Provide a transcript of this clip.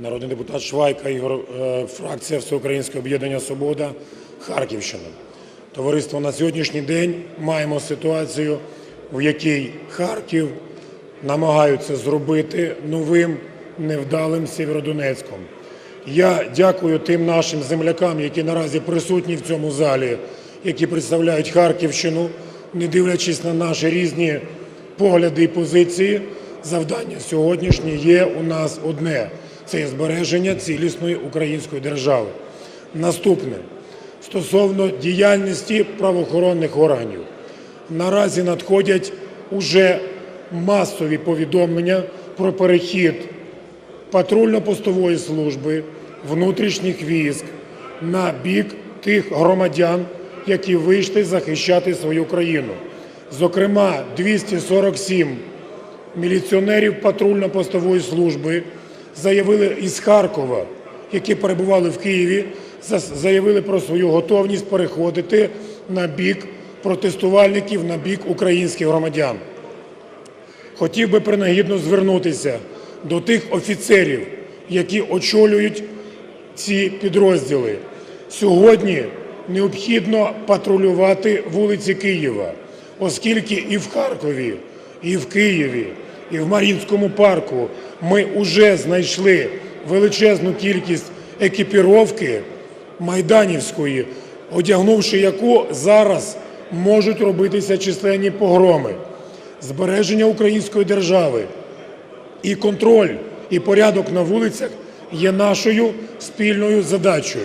народний депутат Швайка, Ігор, е, фракція Всеукраїнське об'єднання Свобода, Харківщина. Товариство на сьогоднішній день маємо ситуацію, в якій Харків намагаються зробити новим невдалим Сєвєродонецьком. Я дякую тим нашим землякам, які наразі присутні в цьому залі, які представляють Харківщину, не дивлячись на наші різні погляди і позиції. Завдання сьогоднішнє є у нас одне це збереження цілісної української держави. Наступне стосовно діяльності правоохоронних органів. Наразі надходять уже масові повідомлення про перехід патрульно-постової служби, внутрішніх військ на бік тих громадян, які вийшли захищати свою країну. Зокрема, 247 міліціонерів патрульно-постової служби заявили із Харкова, які перебували в Києві, за- заявили про свою готовність переходити на бік протестувальників, на бік українських громадян. Хотів би принагідно звернутися до тих офіцерів, які очолюють ці підрозділи. Сьогодні необхідно патрулювати вулиці Києва, оскільки і в Харкові, і в Києві, і в Мар'їнському парку ми вже знайшли величезну кількість екіпіровки майданівської, одягнувши яку зараз можуть робитися численні погроми збереження української держави і контроль і порядок на вулицях є нашою спільною задачею.